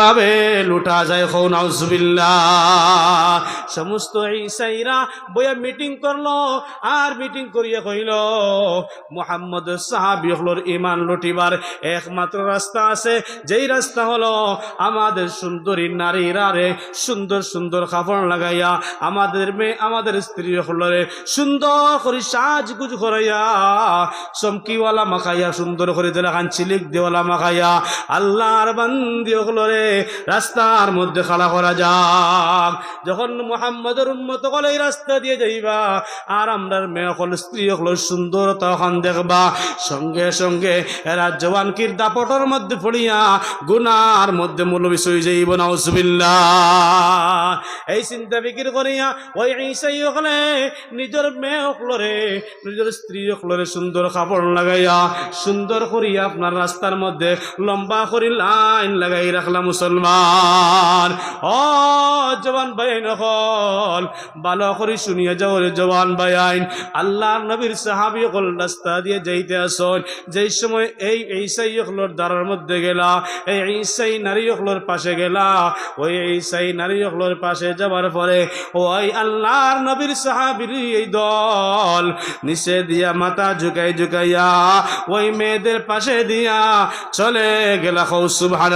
ভাবে লুটা যায় হো নাউজুবিল্লাহ। সমস্ত ঈসাইরা বইয়া মিটিং করল, আর মিটিং করিয়া কইল মোহাম্মদ সাহাবি হলোর ইমান লুটিবার একমাত্র রাস্তা আছে। যেই রাস্তা হলো আমাদের সুন্দরী নারীরা রে, সুন্দর সুন্দর কাপড় লাগাইয়া, আমাদের মেয়ে, আমাদের স্ত্রী হলরে সুন্দর করে সাজগুজ করাইয়া, চমকিওয়ালা মাখাইয়া সুন্দর করে দিলা খান চিলিক দেওয়ালা মাখাইয়া, আল্লাহর বান্দি হলরে রাস্তার মধ্যে খালা করা যাক। যখন মোহাম্মদের উন্মত এই রাস্তা দিয়ে যাইবা, আর আমরার মেয়ে হল, স্ত্রী হল, সুন্দর তখন দেখবা, সঙ্গে সঙ্গে এরা জওয়ান কির দাপটর মধ্যে পড়িয়া গুনার মধ্যে মূল বিষয় যাইব, নাউজুবিল্লাহ। এই চিন্তা বিক্রি করিয়া, ওই ঈসাই হলে নিজের মেয়ে হকলরে নিজের স্ত্রী হকলরে সুন্দর কাপড় লাগাইয়া, সুন্দর করিয়া আপনার রাস্তার মধ্যে লম্বা করি লাইন লাগাই রাখলাম মুসলমান। ও জবান ভাই নকল, ভালো করে শুনিয়ে যাও রে জবান ভাই আইন। আল্লাহ নবীর সাহাবি হকল রাস্তা দিয়ে যাইতে আসন। যেই সময় এই ঈসাই হকলোর দ্বারার মধ্যে গেলা, এই ঈসাই নারী হকলোর পাশে গেলা, ওই ঈসাই নারী হকলোর পাশে যাবার পরে ওই আল্লাহর নবীর সাহাবির এই দল নিচে দিয়া মাথা ঝুকাই ঝুকাইয়া ওই মেয়েদের পাশে দিয়া চলে গেলা। হৌ সুবহান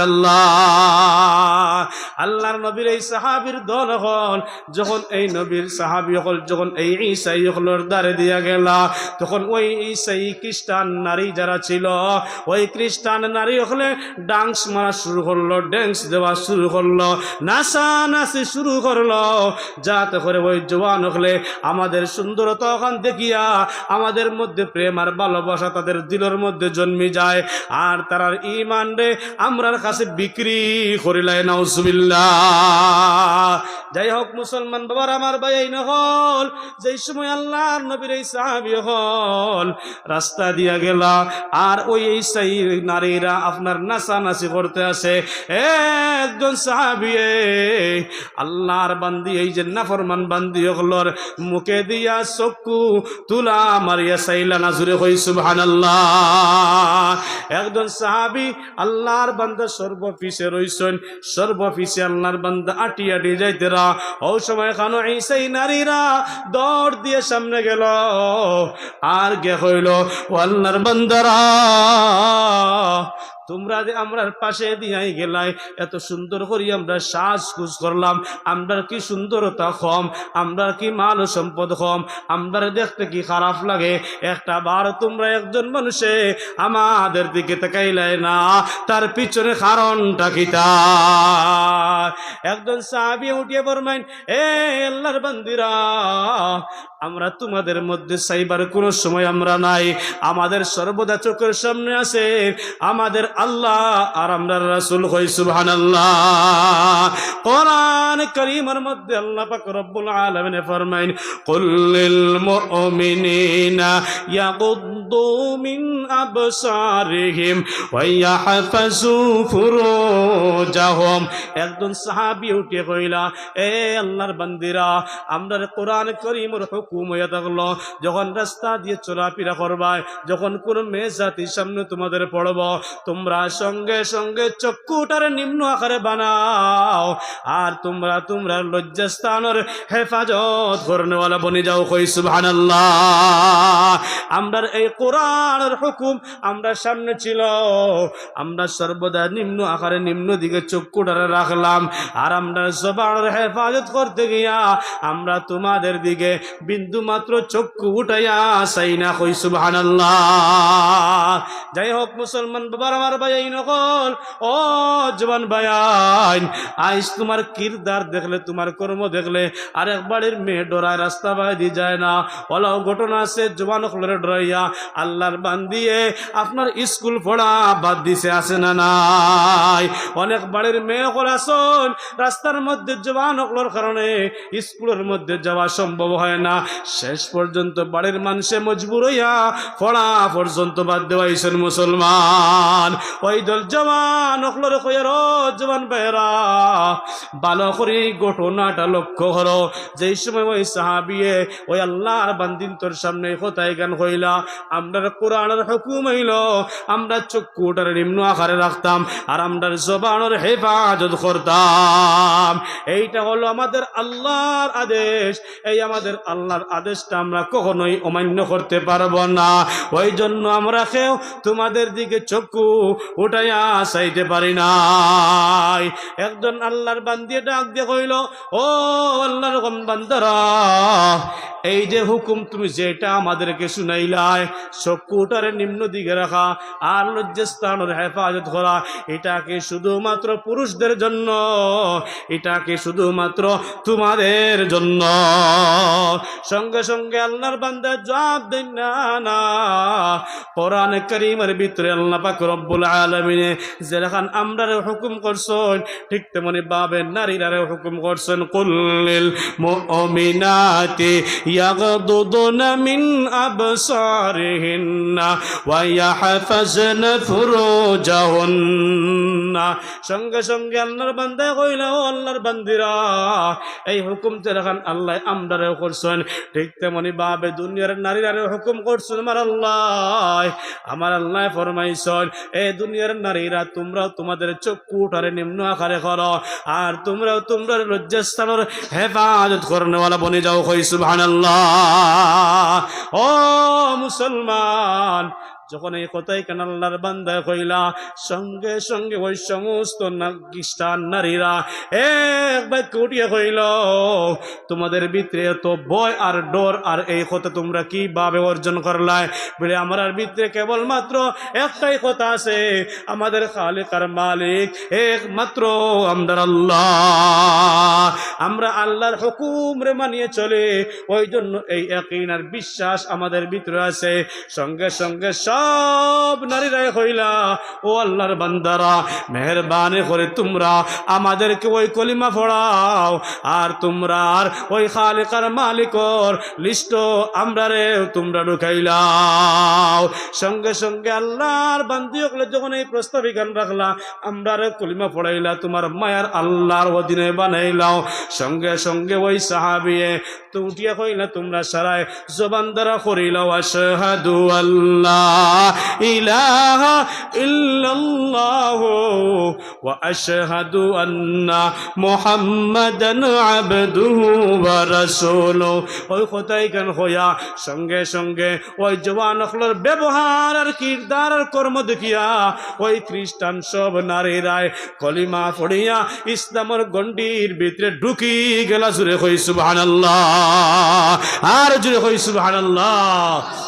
আল্লাহর নবীর এই সাহাবির দল হল, যখন এই নবীর সাহাবি হল, যখন এই ঈসাই হকলোর দ্বারে দিয়া গেলা, তখন ওই ঈসাই খ্রিস্টান নারী যারা ছিল, ওই খ্রিস্টান নারী হলে ডান্স মারা শুরু করল ড্যান্স দেওয়া শুরু করল, নাচা নাচি শুরু করল। যাতে করে ওই জওয়ান হলে আমাদের সুন্দরতা ওখান দেখিয়া আমাদের মধ্যে প্রেম আর ভালোবাসা তাদের দিলের মধ্যে জন্মে যায়, আর তারার ইমান রে আমরার কাছে বিক্রি। যাই হোক মুসলমান বাবার আমার ভাই সময় আল্লাহর নবীর সাহাবি হল, রাস্তা দিয়া গেলা, আর ওই এই নারীরা আপনার করতে আসে। একজন সাহাবিয়ে আল্লাহর বান্দি, এই যে নাফরমান বান্দি হলর, মুখে দিয়া চক্ষু তুলা মারিয়া সাইলা নাজুরে হই সুবহান একজন সাহাবি, আল্লাহর বান্দা সর্বফিসে রইছেন সর্বফিসে আল্লাহর বান্দা আটি আটি যাইতেরা ও সময় খানো এই সেই নারীরা দৌড় দিয়ে সামনে গেল। আর গে হইল? ও আল্লাহর বান্দারা। তোমরা যে আমরার পাশে দিয়াই গেলাই, এত সুন্দর করি আমরা শ্বাসগুজ করলাম। আমরা কি সুন্দরতা কম আমরা কি মাল সম্পদ কম আমরা দেখতে কি খারাপ লাগে? একটা বার তোমরা একজন মানুষে আমাদের দিকে তাকাইলাই না, তার পিছনে কারণটা কি একজন সাহাবি উঠিয়ে বরমাইন এ আল্লাহর বান্দিরা আমরা তোমাদের মধ্যে সাইবার কোনো সময় আমরা নাই। আমাদের সর্বদা চোখের সামনে আছে আমাদের আল্লাহ আর আমরা রাসুল হই সুবহান আল্লাহ কোরআন করিমের মধ্যে আল্লাহ পাক রব্বুল আলামিন ফরমাইন কুল্লিল মুমিনিনা ইয়াগুদ্দু মিন আবসারিহিম ওয়া ইয়াহফাজু ফুরুজাহুম। একজন সাহাবী উঠে কইলা, এ আল্লাহর বান্দিরা, আমরা কোরআন করিমের হুকুম হয়ে থাকল। যখন রাস্তা দিয়ে চলাফেরা করবায়, যখন কোন মেয়ে জাতির সামনে তোমাদের পড়ব, তোমরা সঙ্গে সঙ্গে চক্ষুটারে নিম্ন আকারে বানাও, আর তোমরা তোমরা লজ্জাস্থানের হেফাজত করনেওয়ালা বনে যাও আমরার এই কোরআনের হুকুম আমরা সামনে ছিল, আমরা সর্বদা নিম্ন আকারে নিম্ন দিকে চক্ষুটারে রাখলাম, আর আমরা জবানের হেফাজত করতে গিয়া আমরা তোমাদের দিকে বিন্দু মাত্র চক্ষু উঠাইয়া চাই না কই, সুবহানাল্লাহ। যাই হোক, মুসলমান বাবার আমার ভাই নকল ও জবান ভাইন আইস তোমার কিরদার দেখলে, তোমার কর্ম দেখলে, আর একবারের মেয়ে ডরায়, রাস্তা বাইদি যায় না। ওলাও ঘটনা আছে, জবান হলরে ডরাইয়া আল্লাহর বান্দিয়ে আপনার স্কুল পড়া বাদ দিছে, আছে না নাই? অনেক বাড়ির মেয়ে আসন রাস্তার মধ্যে জবান হকলোর কারণে স্কুলের মধ্যে যাওয়া সম্ভব হয় না। শেষ পর্যন্ত বাড়ির মানুষে মজবুর হইয়া পড়া পর্যন্ত বাদ দেওয়াইছেন মুসলমান। ওই দল জওয়ান কয়ার জওয়ান বেহরা ভালো করে ঘটনাটা লক্ষ্য করো। যেই সময় ওই সাহাবিয়ে ওই আল্লাহর বান্দিন তোর সামনে কোথায় গান হইলা? আমরা কোরআনের হুকুম হইল, আমরা চক্ষুটার নিম্ন আকারে রাখতাম আর আমরা জবানের হেফাজত করতাম। এইটা হলো আমাদের আল্লাহর আদেশ, এই আমাদের আল্লাহর আদেশটা আমরা কখনোই অমান্য করতে পারব না। ওই জন্য আমরা কেউ তোমাদের দিকে চক্ষু উঠাইয়া চাইতে পারি নাই। একজন আল্লাহর বান্দিয়ে ডাক দিয়ে কইল, ও আল্লাহর বান্দারা এই যে হুকুম তুমি যেটা আমাদেরকে শুনাইলাই চক্ষুটারে নিম্ন দিকে রাখা, আর লজ্জাস্থানের হেফাজত করা, এটাকে শুধুমাত্র পুরুষদের জন্য, এটাকে শুধুমাত্র তোমাদের জন্য। সঙ্গে সঙ্গে আল্লাহর বান্দা জবাব দেন, না না। কোরআন করিমের ভিতরে আল্লাহ পাক রব্বুল আলামিনে যেরকম আমরা হুকুম করছেন, ঠিক তেমনি বাবে নারীরা হুকুম করছেন, কুল্লিল মুমিনাতি মিন আবসারিহিন্না ওয়া ইয়াহফাজনা ফুরুজাহুন্না সঙ্গে সঙ্গে আল্লাহর বান্দা কইলা আল্লাহর বান্দিরা, এই হুকুম যেরকম আল্লাহ আমরারে করছেন। ঠিক তেমনি বাবে দুনিয়ার নারীরা হুকুম করছেন, আমার আল্লাহ আমার আল্লাহ ফরমাইছেন এই দুনিয়ার নারীরা তোমরা তোমাদের চক্ষু উঠারে নিম্ন আকারে করো, আর তোমরাও তোমরা লজ্জাস্থানের হেফাজত করনেওয়ালা বনে যাও কই, সুবহানাল্লাহ। ও মুসলমান যখন এই কথাই কেন আল্লাহর বান্দা কইলা, সঙ্গে সঙ্গে ওই সমস্ত খ্রিস্টান নারীরা এক বাক্য উঠিয়ে কইল, তোমাদের ভিতরে এত ভয় আর ডর আর এই কথা তোমরা কীভাবে অর্জন করলাই? বলে, আমার ভিতরে কেবলমাত্র একটাই কথা আছে, আমাদের খালিক আর মালিক একমাত্র আমরা আল্লাহ। আমরা আল্লাহর হুকুম রে মানিয়ে চলে ওই জন্য এই একইন বিশ্বাস আমাদের ভিতরে আছে। সঙ্গে সঙ্গে সব নারীরাই হইলা, ও আল্লাহর বান্দারা, মেহরবানি করে তোমরা আমাদেরকে ওই কলিমা পড়াও, আর তোমরা আর ওই খালিকার মালিকর লিস্ট আমরা রে তোমরা ঢুকাইলাও। সঙ্গে সঙ্গে আল্লাহর বান্দি হলে যখন এই প্রস্তাবি গান রাখলা, আমরা রে কলিমা পড়াইলা, তোমার মায়ার আল্লাহর অধীনে বানাইলাও। সঙ্গে সঙ্গে ওই সাহাবিয়ে তো উঠিয়া কইলা, তোমরা সারায় জবান দ্বারা করিলাও, আশহাদু আল্লাহ। ইলাহা ইল্লাল্লাহ ওয়া আশহাদু আন্না মুহাম্মাদান আবদুহু ওয়া ওই কথাই গান হইয়া সঙ্গে সঙ্গে ওই জওয়ান অখলর ব্যবহার আর কিরদার আর কর্ম দেখিয়া ওই খ্রিস্টান সব নারীরায় কলিমা পড়িয়া ইসলামের গণ্ডির ভিতরে ঢুকি গেলা জুড়ে হই সুবহানাল্লাহ। আর জুড়ে হই সুবহানাল্লাহ।